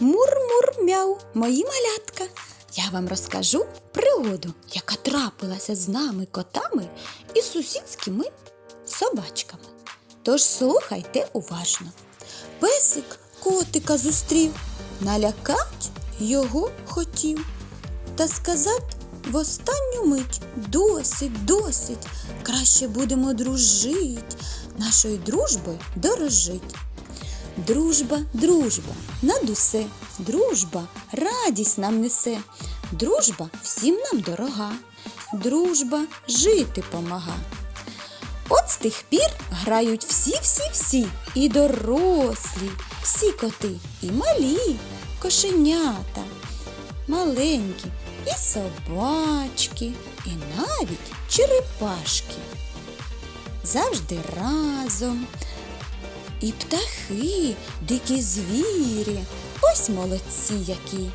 Мур-мур-мяу, мої малятка. Я вам розкажу пригоду, яка трапилася з нами котами і сусідськими собачками. Тож слухайте уважно. Песик котика зустрів, налякать його хотів. Та сказати в останню мить досить, досить, краще будемо дружить, нашою дружбою дорожить. Дружба, дружба, над усе, дружба, радість нам несе, дружба всім нам дорога, дружба жити помага. От з тих пір грають всі-всі-всі, і дорослі, всі коти, і малі, кошенята, маленькі, і собачки, і навіть черепашки. Завжди разом. І птахи, дикі звірі, ось молодці які.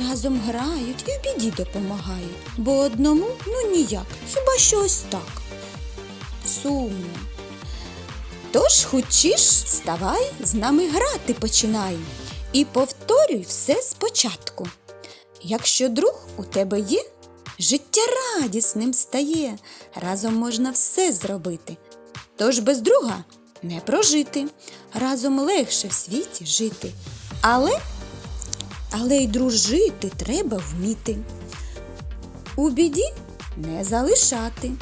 Разом грають і в біді допомагають, бо одному ну ніяк, хіба що ось так. Сумно. Тож хочеш, вставай, з нами грати починай. І повторюй все спочатку. Якщо друг у тебе є, життя радісним стає, разом можна все зробити. Тож без друга не прожити, разом легше в світі жити. Але, але й дружити треба вміти. У біді не залишати,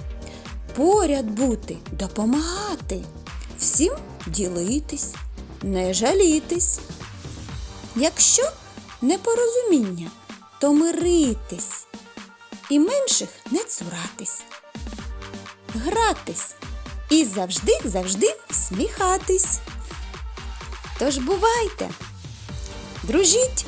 поряд бути, допомагати, всім ділитись, не жалітись. Якщо непорозуміння, то миритись і менших не цуратись, гратись і завжди, завжди всміхатись. Тож бувайте, дружіть!